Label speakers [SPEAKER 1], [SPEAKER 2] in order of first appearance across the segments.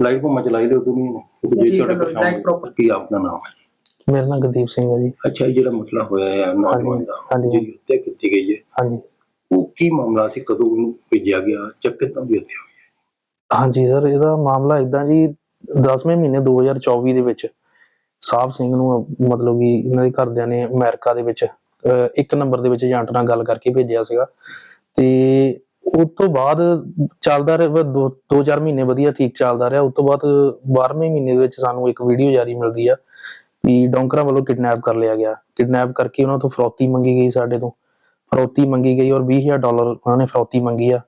[SPEAKER 1] Flight ਕੋ ਚਲਾਈ ਲਿਓ ਦੁਨੀਆ ਨੇ ਜੇ ਤੁਹਾਡੇ ਕੋਲ ਕੰਮ ਕੀ ਆਪਣਾ ਨਾਮ? ਹੈ
[SPEAKER 2] ਮੇਰਾ ਨਾਮ ਗੁਰਦੀਪ ਸਿੰਘ ਹੈ ਜੀ।
[SPEAKER 1] ਅੱਛਾ ਇਹ ਜਿਹੜਾ ਮਸਲਾ ਹੋਇਆ ਹੈ ਨੌਜਵਾਨ ਦਾ।
[SPEAKER 2] ਹਾਂਜੀ।
[SPEAKER 1] ਜਿਹਦੀ ਹੱਤਿਆ ਕੀਤੀ ਗਈ ਹੈ।
[SPEAKER 2] ਹਾਂਜੀ।
[SPEAKER 1] ਉਹ ਕੀ ਮਾਮਲਾ ਸੀ? ਕਦੋਂ ਉਹਨੂੰ ਭੇਜਿਆ ਗਿਆ? ਜਾਂ ਕਿੱਦਾਂ ਦੀ ਹੱਤਿਆ ਹੋਈ
[SPEAKER 2] ਹਾਂਜੀ ਸਰ ਇਹਦਾ ਮਾਮਲਾ ਇਦਾਂ ਜੀ 10ਵੇਂ ਮਹੀਨੇ 2024 ਦੇ ਵਿੱਚ ਸਾਹਿਬ ਸਿੰਘ ਨੂੰ ਮਤਲਬ ਕਿ ਇਹਨਾਂ ਦੇ ਘਰਦਿਆਂ ਨੇ ਅਮਰੀਕਾ ਦੇ ਵਿੱਚ ਇੱਕ ਨੰਬਰ ਦੇ ਵਿੱਚ ਏਜੰਟ ਨਾਲ ਗੱਲ ਕਰਕੇ ਭੇਜਿਆ ਸੀਗਾ। ਤੇ ਉਸ ਤੋਂ ਬਾਅਦ ਚੱਲਦਾ ਰਿਹਾ ਦੋ ਦੋ ਚਾਰ ਮਹੀਨੇ ਵਧੀਆ ਠੀਕ ਚੱਲਦਾ ਰਿਹਾ। ਉਸ ਤੋਂ ਬਾਅਦ 12ਵੇਂ ਮਹੀਨੇ ਦੇ ਵਿੱਚ ਸਾਨੂੰ ਇੱਕ ਵੀਡੀਓ ਜਾਰੀ ਮਿਲਦੀ ਆ ਵੀ ਡੋਂਕਰਾਂ ਵੱਲੋਂ ਕਿਡਨੈਪ ਕਰ ਲਿਆ ਗਿਆ। ਕਿਡਨੈਪ ਕਰਕੇ ਉਹਨਾਂ ਤੋਂ ਫਰੌਤੀ ਮੰਗੀ ਗਈ ਸਾਡੇ ਤੋਂ। ਫਰੌਤੀ ਮੰਗੀ ਗਈ ਔਰ 20000 ਡਾਲਰ ਉਹਨਾਂ ਨੇ ਫਰੌਤੀ ਮੰਗੀ ਆ।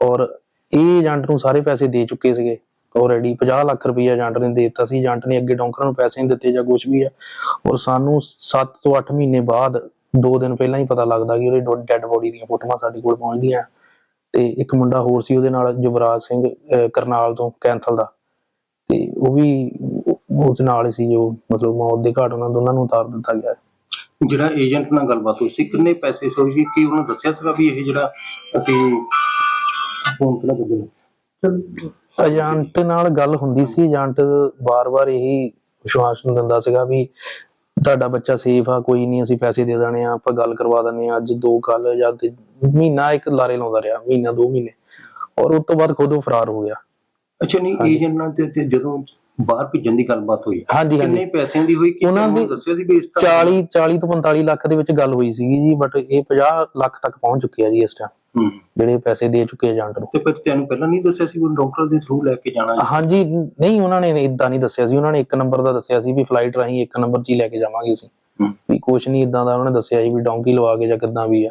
[SPEAKER 2] ਔਰ ਇਹ ਏਜੰਟ ਨੂੰ ਸਾਰੇ ਪੈਸੇ ਦੇ ਚੁੱਕੇ ਸੀਗੇ। ਆਲਰੇਡੀ 50 ਲੱਖ ਰੁਪਏ ਏਜੰਟ ਨੇ ਦੇ ਦਿੱਤਾ ਸੀ। ਏਜੰਟ ਨੇ ਅੱਗੇ ਡੌਂਕਰਾਂ ਨੂੰ ਪੈਸੇ ਨਹੀਂ ਦਿੱਤੇ ਜਾਂ ਕੁਝ ਵੀ ਆ। ਔਰ ਸਾਨੂੰ 7 ਤੋਂ 8 ਮਹੀਨੇ ਬਾਅਦ ਦੋ ਦਿਨ ਪਹਿਲਾਂ ਹੀ ਪਤਾ ਲੱਗਦਾ ਕਿ ਉਹਦੇ ਡੈੱਡ ਬੋਡੀ ਦੀਆਂ ਫੋਟੋਆਂ ਸਾਡੇ ਕੋਲ ਪਹੁੰਚਦੀਆਂ। ਤੇ ਇੱਕ ਮੁੰਡਾ ਹੋਰ ਸੀ ਉਹਦੇ ਨਾਲ ਜੁਬਰਾਜ ਸਿੰਘ ਕਰਨਾਲ ਤੋਂ ਕੈਂਥਲ ਦਾ। ਤੇ ਉਹ ਵੀ ਉਸ ਨਾਲ ਸੀ ਜੋ ਮਤਲਬ ਮੌਤ ਦੇ ਘਾਟ ਉਹਨਾਂ ਦੋਨਾਂ ਨੂੰ ਉਤਾਰ ਦਿੱਤਾ ਗਿਆ।
[SPEAKER 1] ਜਿਹੜਾ ਏਜੰਟ ਨਾਲ ਗੱਲਬਾਤ ਹੋਈ ਸੀ ਕਿੰਨੇ ਪੈਸੇ ਸੋਚੀ ਕਿ ਉਹਨੇ ਦੱਸਿਆ ਸੀਗਾ ਵੀ ਇਹ ਜਿਹੜਾ ਅਸੀਂ ਫੋਨ ਕਿਹੜਾ ਬੁੱਝਣਾ
[SPEAKER 2] ਏਜੰਟ ਨਾਲ ਗੱਲ ਹੁੰਦੀ ਸੀ ਏਜੰਟ ਬਾਰ-ਬਾਰ ਇਹੀ ਵਿਸ਼ਵਾਸ ਦਿੰਦਾ ਸੀਗਾ ਵੀ ਤੁਹਾਡਾ ਬੱਚਾ ਸੇਫ ਆ ਕੋਈ ਨਹੀਂ ਅਸੀਂ ਪੈਸੇ ਦੇ ਦੇਣੇ ਆ ਆਪਾਂ ਗੱਲ ਕਰਵਾ ਦਿੰਦੇ ਆ ਅੱਜ ਦੋ ਕੱਲ ਜਾਂ ਤੇ ਮਹੀਨਾ ਇੱਕ ਲਾਰੇ ਲਾਉਂਦਾ ਰਿਹਾ ਮਹੀਨਾ ਦੋ ਮਹੀਨੇ। ਔਰ ਉਸ ਤੋਂ ਬਾਅਦ ਖੁਦ ਉਹ ਫਰਾਰ ਹੋ ਗਿਆ।
[SPEAKER 1] ਅੱਛਾ ਨਹੀਂ ਏਜੰਟ ਨਾਲ ਤੇ ਤੇ ਜਦੋਂ ਬਾਹਰ ਭੇਜਣ ਦੀ ਗੱਲਬਾਤ ਹੋਈ
[SPEAKER 2] ਹਾਂਜੀ ਹਾਂਜੀ।
[SPEAKER 1] ਕਿੰਨੇ ਪੈਸਿਆਂ ਦੀ ਹੋਈ
[SPEAKER 2] ਉਹਨਾਂ ਦੀ
[SPEAKER 1] ਦੱਸਿਆ ਸੀ ਵੀ ਇਸ ਤਰ੍ਹਾਂ
[SPEAKER 2] 40 40 ਤੋਂ 45 ਲੱਖ ਦੇ ਵਿੱਚ ਗੱਲ ਹੋਈ ਸੀਗੀ ਜੀ ਬਟ ਇਹ 50 ਲੱਖ ਤੱਕ ਪਹੁੰਚ ਚੁੱਕੇ ਆ ਜੀ ਇਸ ਟਾਈਮ। ਜਿਹੜੇ ਪੈਸੇ ਦੇ ਚੁੱਕੇ ਏਜੰਟ ਨੂੰ।
[SPEAKER 1] ਤੇ ਫਿਰ ਤੈਨੂੰ ਪਹਿਲਾਂ ਨਹੀਂ ਦੱਸਿਆ ਸੀ ਵੀ ਡਾਕਟਰ ਦੇ ਥਰੂ ਲੈ ਕੇ ਜਾਣਾ?
[SPEAKER 2] ਹਾਂਜੀ ਨਹੀਂ ਉਹਨਾਂ ਨੇ ਇਦਾਂ ਨਹੀਂ ਦੱਸਿਆ ਸੀ। ਉਹਨਾਂ ਨੇ ਇੱਕ ਨੰਬਰ ਦਾ ਦੱਸਿਆ ਸੀ ਵੀ ਫਲਾਈਟ ਰਾਹੀਂ ਇੱਕ ਨੰਬਰ 'ਚ ਹੀ ਲੈ ਕੇ ਜਾਵਾਂਗੇ ਅਸੀਂ। ਵੀ ਕੁਛ ਨਹੀਂ ਇਦਾਂ ਦਾ ਉਹਨਾਂ ਨੇ ਦੱਸਿਆ ਸੀ ਵੀ ਡੌਂਕੀ ਲਵਾ ਕੇ ਜਾਂ ਕਿੱਦਾਂ ਵੀ ਆ।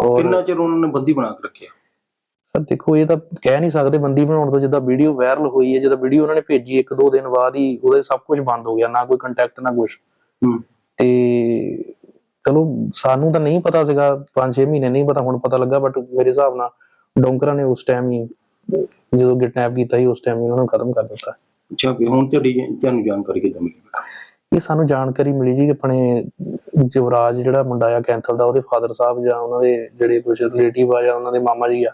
[SPEAKER 2] ਔਰ
[SPEAKER 1] ਕਿੰਨਾ ਚਿਰ ਉਹਨਾਂ ਨੇ ਬੰਦੀ ਬਣਾ ਕੇ ਰੱਖਿਆ?
[SPEAKER 2] ਸਰ ਦੇਖੋ ਇਹ ਤਾਂ ਕਹਿ ਨਹੀਂ ਸਕਦੇ ਬੰਦੀ ਬਣਾਉਣ ਤੋਂ ਜਿੱਦਾਂ ਵੀਡੀਓ ਵਾਇਰਲ ਹੋਈ ਹੈ ਜਦੋਂ ਵੀਡੀਓ ਉਹਨਾਂ ਨੇ ਭੇਜੀ ਇੱਕ ਦੋ ਦਿਨ ਬਾਅਦ ਹੀ ਉਹਦੇ ਸਭ ਕੁਝ ਬੰਦ ਹੋ ਗਿਆ ਨਾ ਕੋਈ ਕੰਟੈਕਟ ਨਾ ਕੁਝ
[SPEAKER 1] ਹੂੰ।
[SPEAKER 2] ਤੇ ਚਲੋ ਸਾਨੂੰ ਤਾਂ ਨਹੀਂ ਪਤਾ ਸੀਗਾ 5-6 ਮਹੀਨੇ ਨਹੀਂ ਪਤਾ ਹੁਣ ਪਤਾ ਲੱਗਾ ਬਟ ਮੇਰੇ ਹਿਸਾਬ ਨਾਲ ਡੋਂਕਰਾਂ ਨੇ ਉਸ ਟਾਈਮ ਹੀ ਜਦੋਂ ਕਿਡਨੈਪ ਕੀਤਾ ਸੀ ਉਸ ਟਾਈਮ ਹੀ ਉਹਨਾਂ ਨੂੰ ਖਤਮ ਕਰ ਦਿੱਤਾ।
[SPEAKER 1] ਅੱਛਾ ਵੀ ਹੁਣ ਤੁਹਾਡੀ ਤੁਹਾਨੂੰ ਜਾਣਕਾਰੀ ਕਿੱਦਾਂ ਮਿਲੀ?
[SPEAKER 2] ਇਹ ਸਾਨੂੰ ਜਾਣਕਾਰੀ ਮਿਲੀ ਜੀ ਆਪਣੇ ਜਵਰਾਜ ਜਿਹੜਾ ਮੁੰਡਾ ਆ ਕੈਂਥਲ ਦਾ, ਉਹਦੇ ਫਾਦਰ ਸਾਹਿਬ ਜਾਂ ਉਹਨਾਂ ਦੇ ਜਿਹੜੇ ਕੁਝ ਰਿਲੇਟਿਵ ਆ ਜਾਂ ਉਹਨਾਂ ਦੇ ਮਾਮਾ ਜੀ ਆ,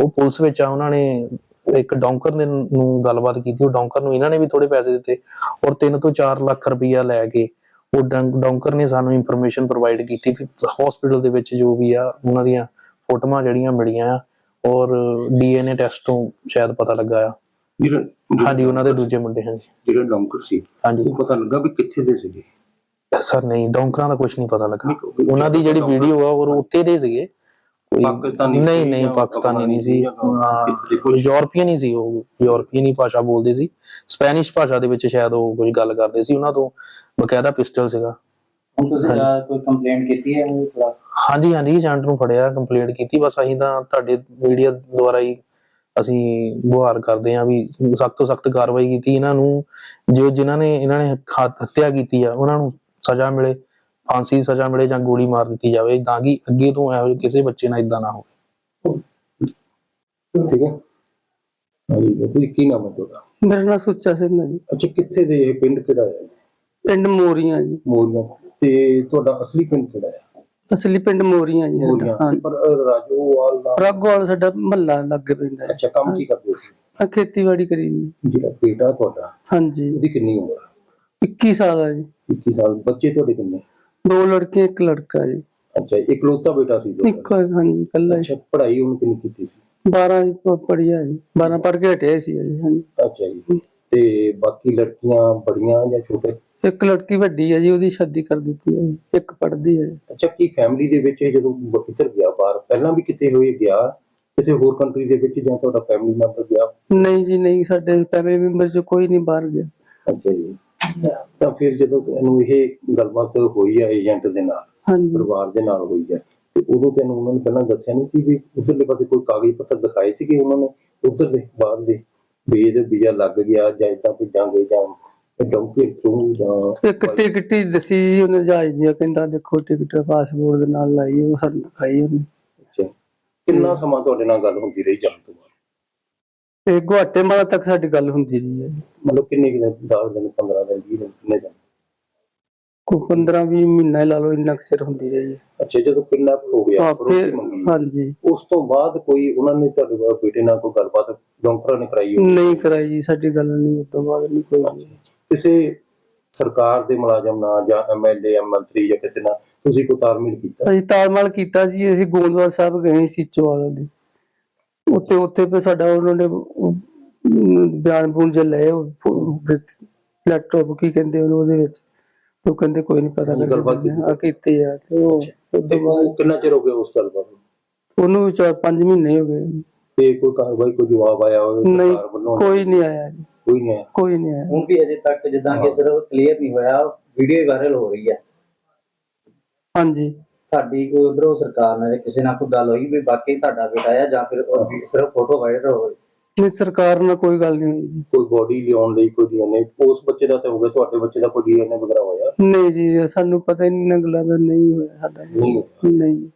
[SPEAKER 2] ਉਹ ਪੁਲਿਸ ਵਿੱਚ ਆ, ਉਹਨਾਂ ਨੇ ਇੱਕ ਡੌਂਕਰ ਨੇ ਨੂੰ ਗੱਲਬਾਤ ਕੀਤੀ, ਉਹ ਡੌਂਕਰ ਨੂੰ ਇਹਨਾਂ ਨੇ ਵੀ ਥੋੜੇ ਪੈਸੇ ਦਿੱਤੇ ਔਰ 3 ਤੋਂ 4 ਲੱਖ ਰੁਪਈਆ ਲੈ ਕੇ ਉਹ ਡੰ- ਡੌਂਕਰ ਨੇ ਸਾਨੂੰ ਇਨਫੋਰਮੇਸ਼ਨ ਪ੍ਰੋਵਾਈਡ ਕੀਤੀ ਵੀ ਹਸਪੀਟਲ ਦੇ ਵਿੱਚ ਜੋ ਵੀ ਆ, ਉਹਨਾਂ ਦੀਆਂ ਫੋਟੋਆਂ ਜਿਹੜੀਆਂ ਮਿਲੀਆਂ ਆ ਔਰ ਡੀਐਨਏ ਟੈਸਟ ਤੋਂ ਸ਼ਾਇਦ ਪਤਾ ਲੱਗਾ ਆ।
[SPEAKER 1] ਜਿਹੜਾ
[SPEAKER 2] ਹਾਂਜੀ ਉਹਨਾਂ ਦੇ ਦੂਜੇ ਮੁੰਡੇ ਹਾਂਜੀ।
[SPEAKER 1] ਜਿਹੜਾ ਡਾਕਟਰ ਸੀ
[SPEAKER 2] ਹਾਂਜੀ।
[SPEAKER 1] ਉਹ ਪਤਾ ਲੱਗਾ ਵੀ ਕਿੱਥੇ ਦੇ ਸੀਗੇ?
[SPEAKER 2] ਸਰ ਨਹੀਂ ਡੌਂਕਰਾਂ ਦਾ ਕੁਝ ਨਹੀਂ ਪਤਾ ਲੱਗਾ। ਉਹਨਾਂ ਦੀ ਜਿਹੜੀ ਵੀਡੀਓ ਆ ਉਹ ਉੱਥੇ ਦੇ ਸੀਗੇ। ਕੋਈ
[SPEAKER 1] ਪਾਕਿਸਤਾਨੀ
[SPEAKER 2] ਨਹੀਂ ਨਹੀਂ ਪਾਕਿਸਤਾਨੀ ਨਹੀਂ ਸੀ। ਯੂਰਪੀਅਨ ਹੀ ਸੀ ਉਹ ਯੂਰਪੀਅਨ ਹੀ ਭਾਸ਼ਾ ਬੋਲਦੇ ਸੀ। ਸਪੈਨਿਸ਼ ਭਾਸ਼ਾ ਦੇ ਵਿੱਚ ਸ਼ਾਇਦ ਉਹ ਕੁਝ ਗੱਲ ਕਰਦੇ ਸੀ ਉਹਨਾਂ ਤੋਂ ਬਕਾਇਦਾ ਪਿਸਟਲ ਸੀਗਾ।
[SPEAKER 3] ਹੁਣ ਤੁਸੀਂ ਕੋਈ ਕੰਪਲੇਂਟ ਕੀਤੀ ਹੈ? ਉਹ ਥੋੜਾ
[SPEAKER 2] ਹਾਂਜੀ ਹਾਂਜੀ ਏਜੰਟ ਨੂੰ ਫੜਿਆ ਕੰਪਲੇਂਟ ਕੀਤੀ ਬਸ ਅਸੀਂ ਤਾਂ ਤੁਹਾਡੇ ਮੀਡੀਆ ਦੁਆਰਾ ਹੀ ਅਸੀਂ ਗੁਹਾਰ ਕਰਦੇ ਹਾਂ ਵੀ ਸਖਤ ਤੋਂ ਸਖਤ ਕਾਰਵਾਈ ਕੀਤੀ ਇਹਨਾਂ ਨੂੰ ਜੋ ਜਿਨ੍ਹਾਂ ਨੇ ਇਹਨਾਂ ਨੇ ਹੱਤਿਆ ਕੀਤੀ ਆ ਉਹਨਾਂ ਨੂੰ ਸਜ਼ਾ ਮਿਲੇ ਫਾਂਸੀ ਦੀ ਸਜ਼ਾ ਮਿਲੇ ਜਾਂ ਗੋਲੀ ਮਾਰ ਦਿੱਤੀ ਜਾਵੇ ਤਾਂ ਕਿ ਅੱਗੇ ਤੋਂ ਇਹੋ ਜਿਹੇ ਕਿਸੇ ਬੱਚੇ ਨਾਲ ਇਦਾਂ ਨਾ ਹੋਵੇ।
[SPEAKER 1] ਠੀਕ ਹੈ। ਹਾਂਜੀ ਬਾਬੂ ਕੀ ਨਾਮ ਹੈ ਤੁਹਾਡਾ?
[SPEAKER 4] ਮੇਰਾ ਨਾਮ ਸੁੱਚਾ ਸਿੰਘ ਹੈ ਜੀ।
[SPEAKER 1] ਅੱਛਾ ਕਿੱਥੇ ਦੇ ਪਿੰਡ ਕਿਹੜਾ ਹੈ?
[SPEAKER 4] ਪਿੰਡ ਮੋਰੀਆਂ ਜੀ।
[SPEAKER 1] ਮੋਰੀਆਂ। ਤੇ ਤੁਹਾਡਾ ਅਸਲੀ ਪਿੰਡ ਕਿਹੜਾ ਹੈ?
[SPEAKER 4] ਅਸਲੀ ਪਿੰਡ ਮੋਰੀਆਂ ਜੀ ਸਾਡਾ।
[SPEAKER 1] ਮੋਰੀਆਂ।
[SPEAKER 4] ਹਾਂ।
[SPEAKER 1] ਪਰ ਅ, ਰਾਜੋਵਾਲ ਦਾ
[SPEAKER 4] ਰਾਗੋਵਾਲ ਸਾਡਾ ਮਹੱਲਾ ਲੱਗ ਪੈਂਦਾ ਹੈ।
[SPEAKER 1] ਅੱਛਾ ਕੰਮ ਕੀ ਕਰਦੇ ਸੀ?
[SPEAKER 4] ਆ ਖੇਤੀਬਾੜੀ ਕਰੀ ਜੀ
[SPEAKER 1] ਜਿਹੜਾ ਬੇਟਾ ਤੁਹਾਡਾ
[SPEAKER 4] ਹਾਂਜੀ।
[SPEAKER 1] ਉਹਦੀ ਕਿੰਨੀ ਉਮਰ ਹੈ
[SPEAKER 4] 21 ਸਾਲ ਹੈ ਜੀ।
[SPEAKER 1] 21 ਸਾਲ। ਬੱਚੇ ਤੁਹਾਡੇ ਕਿੰਨੇ?
[SPEAKER 4] ਦੋ ਲੜਕੀਆਂ ਇੱਕ ਲੜਕਾ ਜੀ।
[SPEAKER 1] ਅੱਛਾ ਇਕਲੌਤਾ ਬੇਟਾ ਸੀ ਤੁਹਾਡਾ?
[SPEAKER 4] ਇੱਕ ਹਾਂਜੀ ਕੱਲਾ
[SPEAKER 1] ਅੱਛਾ ਪੜ੍ਹਾਈ ਉਹਨੇ ਕਿੰਨੀ ਕੀਤੀ ਸੀ?
[SPEAKER 4] 12 ਪੜਿਆ ਜੀ। 12 ਪੜ ਕੇ ਹਟਿਆ ਸੀ ਜੀ ਹਾਂਜੀ।
[SPEAKER 1] ਅੱਛਾ ਜੀ। ਤੇ ਬਾਕੀ ਲੜਕੀਆਂ ਬੜੀਆਂ ਜਾਂ ਛੋਟੇ?
[SPEAKER 4] ਇੱਕ ਲੜਕੀ ਵੱਡੀ ਹੈ ਜੀ ਉਹਦੀ ਸ਼ਾਦੀ ਕਰ ਦਿੱਤੀ ਹੈ। ਇੱਕ ਪੜ੍ਹਦੀ ਹੈ।
[SPEAKER 1] ਅੱਛਾ ਕੀ ਫੈਮਿਲੀ ਦੇ ਵਿੱਚ ਇਹ ਜਦੋਂ ਇੱਧਰ ਗਿਆ ਬਾਹਰ ਪਹਿਲਾਂ ਵੀ ਕਿਤੇ ਹੋਏ ਗਿਆ ਕਿਸੇ ਹੋਰ ਕੰਟਰੀ ਦੇ ਵਿੱਚ ਜਾਂ ਤੁਹਾਡਾ ਫੈਮਿਲੀ ਮੈਂਬਰ ਗਿਆ
[SPEAKER 4] ਨਹੀਂ ਜੀ ਨਹੀਂ ਸਾਡੇ ਫੈਮਿਲੀ ਮੈਂਬਰ ਚ ਕੋਈ ਨਹੀਂ ਬਾਹਰ ਗਿਆ
[SPEAKER 1] ਅੱਛਾ ਜੀ ਤਾਂ ਫਿਰ ਜਦੋਂ ਤੈਨੂੰ ਇਹ ਗੱਲਬਾਤ ਹੋਈ ਆ ਏਜੰਟ ਦੇ ਨਾਲ
[SPEAKER 4] ਹਾਂਜੀ
[SPEAKER 1] ਪਰਿਵਾਰ ਦੇ ਨਾਲ ਹੋਈ ਹੈ ਤੇ ਉਦੋਂ ਤੈਨੂੰ ਉਹਨਾਂ ਨੇ ਪਹਿਲਾਂ ਦੱਸਿਆ ਨਹੀਂ ਸੀ ਵੀ ਉਧਰਲੇ ਪਾਸੇ ਕੋਈ ਕਾਗਜ਼ ਪੱਤਰ ਦਿਖਾਏ ਸੀ ਕਿ ਉਹਨਾਂ ਨੇ ਉਧਰ ਦੇ ਬਾਹਰ ਦੇ ਵੀ ਇਹਦੇ ਵੀਜ਼ਾ ਲੱਗ ਗਿਆ ਜਾਂ ਇਦਾਂ ਭੇਜਾਂਗੇ ਜਾਂ ਡੌਂਕੀ ਥਰੂ ਜਾਂ
[SPEAKER 4] ਇੱਕ ਟਿਕਟ ਦਸੀ ਉਹਨੇ ਜਹਾਜ਼ ਦੀ ਕਹਿੰਦਾ ਦੇਖੋ ਟਿਕਟ ਪਾਸਪੋਰਟ ਦੇ ਨਾਲ ਲਾਈ ਉਹ ਸਾਨੂੰ ਦਿਖਾਈ ਉਹਨੇ
[SPEAKER 1] ਅੱਛਾ। ਕਿੰਨਾ ਸਮਾਂ ਤੁਹਾਡੇ ਨਾਲ ਗੱਲ ਹੁੰਦੀ ਰਹੀ ਜਾਣ ਤੋਂ ਬਾਅਦ
[SPEAKER 4] ਤੇ ਗੁਆਟੇਮਾਲਾ ਤੱਕ ਸਾਡੀ ਗੱਲ ਹੁੰਦੀ ਰਹੀ ਹੈ।
[SPEAKER 1] ਮਤਲਬ ਕਿੰਨੇ ਕੁ ਦਿਨ 10 ਦਿਨ 15 ਦਿਨ 20 ਦਿਨ ਕਿੰਨੇ ਦਿਨ
[SPEAKER 4] ਕੋਈ 15 20 ਮਹੀਨਾ ਲਾ ਲਓ ਇੰਨਾ ਕੁ ਚਿਰ ਹੁੰਦੀ ਰਹੀ ਹੈ
[SPEAKER 1] ਅੱਛਾ ਜਦੋਂ ਕਿੰਨਾ ਹੋ ਗਿਆ
[SPEAKER 4] ਹਾਂਜੀ
[SPEAKER 1] ਉਸ ਤੋਂ ਬਾਅਦ ਕੋਈ ਉਹਨਾਂ ਨੇ ਤੁਹਾਡੇ ਬੇਟੇ ਨਾਲ ਕੋਈ ਗੱਲਬਾਤ ਡਾਕਟਰਾਂ ਨੇ ਕਰਾਈ?
[SPEAKER 4] ਨਹੀਂ ਕਰਾਈ ਸਾਡੀ ਗੱਲ ਨਹੀਂ ਉਸ ਤੋਂ ਬਾਅਦ ਨਹੀਂ ਕੋਈ।
[SPEAKER 1] ਕਿਸੇ ਸਰਕਾਰ ਦੇ ਮੁਲਾਜ਼ਮ ਨਾਲ ਜਾਂ ਐਮਐਲਏ ਜਾਂ ਮੰਤਰੀ ਜਾਂ ਕਿਸੇ ਨਾਲ ਤੁਸੀਂ ਕੋਈ ਤਾਲਮੇਲ ਕੀਤਾ?
[SPEAKER 4] ਅਸੀਂ ਤਾਲਮਾਲ ਕੀਤਾ ਜੀ ਅਸੀਂ ਗੋਂਦਵਾਲ ਸਾਹਿਬ ਗਏ ਸੀ ਚੋਵਾਲ ਦੇ ਉੱਤੇ ਉੱਥੇ ਫਿਰ ਸਾਡਾ ਉਹਨਾਂ ਨੇ ਬਿਆਨ ਬੂਨ ਜੇ ਲਏ ਲੈਪਟਾਪ ਕੀ ਕਹਿੰਦੇ ਉਹਨੂੰ ਉਹਦੇ ਵਿੱਚ? ਉਹ ਕਹਿੰਦੇ ਕੋਈ ਨਹੀਂ ਪਤਾ
[SPEAKER 1] ਕੀਤੀ?
[SPEAKER 4] ਆ ਕੀਤੀ ਆ ਤੇ ਉਹ
[SPEAKER 1] ਕਿੰਨਾ ਚਿਰ ਹੋ ਗਿਆ ਉਸ ਗੱਲਬਾਤ
[SPEAKER 4] ਉਹਨੂੰ ਵੀ ਚਾਰ ਪੰਜ ਮਹੀਨੇ ਹੋ ਗਏ।
[SPEAKER 1] ਤੇ ਕੋਈ ਕਾਰਵਾਈ ਕੋਈ ਜਵਾਬ ਆਇਆ ਹੋਵੇ ਸਰਕਾਰ ਵੱਲੋਂ?
[SPEAKER 4] ਕੋਈ ਨਹੀਂ ਆਇਆ ਜੀ।
[SPEAKER 1] ਕੋਈ ਨਹੀਂ ਆਇਆ।
[SPEAKER 4] ਕੋਈ ਨਹੀਂ ਆਇਆ।
[SPEAKER 3] ਹੁਣ ਵੀ ਅਜੇ ਤੱਕ ਜਿੱਦਾਂ ਕਿ ਸਿਰਫ ਕਲੀਅਰ ਨਹੀਂ ਹੋਇਆ ਵੀਡੀਓ ਵਾਇਰਲ ਹੋ ਰਹੀ ਹੈ
[SPEAKER 4] ਹਾਂਜੀ।
[SPEAKER 3] ਤੁਹਾਡੀ ਕੋਈ ਉਧਰੋਂ ਸਰਕਾਰ ਨਾਲ ਜਾਂ ਕਿਸੇ ਨਾਲ ਕੋਈ ਗੱਲ ਹੋਈ ਵੀ ਬਾਕੀ ਤੁਹਾਡਾ ਬੇਟਾ ਆ ਜਾਂ ਫਿਰ ਉਹ ਵੀ ਸਿਰਫ ਫੋਟੋ ਵਾਇਰਲ ਹੋ ਰਹੀ
[SPEAKER 4] ਨਹੀਂ ਸਰਕਾਰ ਨਾਲ ਕੋਈ ਗੱਲ ਨਹੀਂ ਹੋਈ ਜੀ।
[SPEAKER 1] ਕੋਈ ਬੋਡੀ ਲਿਆਉਣ ਲਈ ਕੋਈ ਡੀਐਨਏ ਉਸ ਬੱਚੇ ਦਾ ਤਾਂ ਹੋ ਗਿਆ ਤੁਹਾਡੇ ਬੱਚੇ ਦਾ ਕੋਈ ਡੀਐਨਏ ਵਗੈਰਾ ਹੋਇਆ?
[SPEAKER 4] ਨਹੀਂ ਜੀ ਸਾਨੂੰ ਪਤਾ ਹੀ ਨਹੀਂ ਇਹਨਾਂ ਗੱਲਾਂ ਦਾ ਨਹੀਂ ਹੋਇਆ ਸਾਡਾ।
[SPEAKER 1] ਨਹੀਂ ਹੋਇਆ।
[SPEAKER 4] ਨਹੀਂ।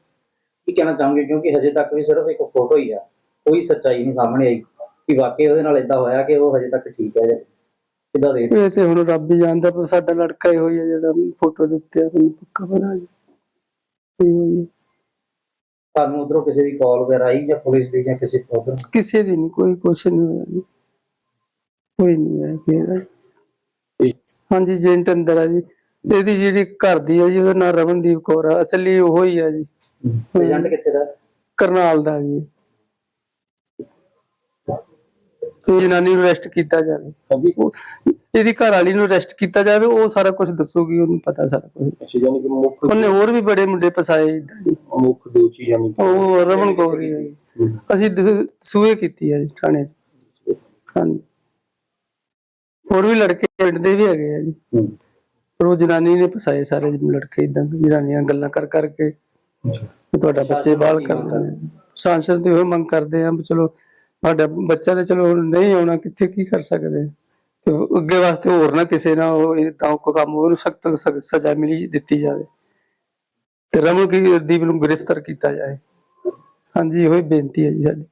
[SPEAKER 3] ਕੀ ਕਹਿਣਾ ਚਾਹੋਗੇ? ਕਿਉਂਕਿ ਹਜੇ ਤੱਕ ਵੀ ਸਿਰਫ ਇੱਕ ਫੋਟੋ ਹੀ ਆ। ਕੋਈ ਸੱਚਾਈ ਨਹੀਂ ਸਾਹਮਣੇ ਆਈ। ਕਿ ਵਾਕਈ ਉਹਦੇ ਨਾਲ ਇਦਾਂ ਹੋਇਆ ਕਿ ਉਹ ਹਜੇ ਤੱਕ ਠੀਕ ਹੈ ਜਾਂ ਕਿੱਦਾਂ ਦੇ
[SPEAKER 4] ਇਹ ਤੇ ਹੁਣ ਰੱਬ ਹੀ ਜਾਣਦਾ ਪਰ ਸਾਡਾ ਲੜਕਾ ਹੀ ਹੋਈ ਹੈ ਜਿਹੜਾ ਫੋਟੋ ਦੇ ਉੱਤੇ ਆ, ਮੈਨੂੰ ਪੱਕਾ ਪਤਾ ਜੀ ਇਹ ਹੋਈ ਹੈ।
[SPEAKER 3] ਤੁਹਾਨੂੰ ਉਧਰੋਂ ਕਿਸੇ ਦੀ ਕਾਲ ਵਗੈਰਾ ਆਈ ਜਾਂ ਪੁਲਿਸ ਦੀ ਜਾਂ ਕਿਸੇ ਉਧਰ
[SPEAKER 4] ਕਿਸੇ ਦੀ ਨਹੀਂ ਕੋਈ ਕੁਛ ਨਹੀਂ ਹੋਇਆ ਜੀ। ਕੋਈ ਨਹੀਂ ਹੈ ਕਿਹਦਾ ਹਾਂਜੀ ਜੈਂਟ ਅੰਦਰ ਆ ਜੀ। ਇਹਦੀ ਜਿਹੜੀ ਘਰ ਦੀ ਹੈ ਜੀ ਉਹਦਾ ਨਾਮ ਰਮਨਦੀਪ ਕੌਰ ਆ। ਅਸਲੀ ਉਹ ਹੀ ਆ ਜੀ।
[SPEAKER 3] ਏਜੰਟ ਕਿੱਥੇ ਦਾ?
[SPEAKER 4] ਕਰਨਾਲ ਦਾ ਜੀ ਇਹ ਜਨਾਨੀ ਨੂੰ ਅਰੈਸਟ ਕੀਤਾ ਜਾਵੇ।
[SPEAKER 1] ਹਾਂਜੀ।
[SPEAKER 4] ਇਹਦੀ ਘਰ ਵਾਲੀ ਨੂੰ ਅਰੈਸਟ ਕੀਤਾ ਜਾਵੇ ਉਹ ਸਾਰਾ ਕੁਝ ਦੱਸੂਗੀ ਉਹਨੂੰ ਪਤਾ ਸਾਰਾ ਕੁਝ
[SPEAKER 1] ਅੱਛਾ ਯਾਨੀ ਕਿ ਮੁੱਖ
[SPEAKER 4] ਉਹਨੇ ਹੋਰ ਵੀ ਬੜੇ ਮੁੰਡੇ ਫਸਾਏ ਏਦਾਂ ਜੀ
[SPEAKER 1] ਮੁੱਖ ਦੋਸ਼ੀ ਯਾਨੀ
[SPEAKER 4] ਉਹ ਰਮਨ ਗੌਰੀ ਹੈ ਜੀ।
[SPEAKER 1] ਹਮ,
[SPEAKER 4] ਅਸੀਂ ਸੂਏ ਕੀਤੀ ਹੈ ਜੀ ਥਾਣੇ 'ਚ। ਹਾਂਜੀ। ਹੋਰ ਵੀ ਲੜਕੇ ਪਿੰਡ ਦੇ ਵੀ ਹੈਗੇ ਆ ਜੀ। ਪਰ ਉਹ ਜਨਾਨੀ ਨੇ ਫਸਾਏ ਸਾਰੇ ਲੜਕੇ ਇਦਾਂ ਜਨਾਨੀਆਂ ਗੱਲਾਂ ਕਰ ਕਰਕੇ। ਤੁਹਾਡਾ ਬੱਚੇ ਬਾਲ ਕਰ ਦਿੰਦੇ ਸਾਂਸਦ ਦੀ ਉਹ ਮੰਗ ਕਰਦੇ ਆ ਚਲੋ ਸਾਡਾ ਬੱਚਾ ਤੇ ਚਲੋ ਨਹੀਂ ਆਉਣਾ, ਕਿੱਥੇ ਕੀ ਕਰ ਸਕਦੇ? ਤੇ ਅੱਗੇ ਵਾਸਤੇ ਹੋਰ ਨਾ ਕਿਸੇ ਨਾਲ ਉਹ ਇਦਾਂ ਕੋ ਕੰਮ ਉਹਨੂੰ ਸਖਤ ਸਜ਼ਾ ਮਿਲੀ ਦਿੱਤੀ ਜਾਵੇ। ਤੇ ਰਮਨ ਕੀ, ਦੀਪ ਨੂੰ ਗ੍ਰਿਫਤਾਰ ਕੀਤਾ ਜਾਏ। ਹਾਂਜੀ ਇਹੋ ਬੇਨਤੀ ਹੈ ਜੀ ਸਾਡੀ।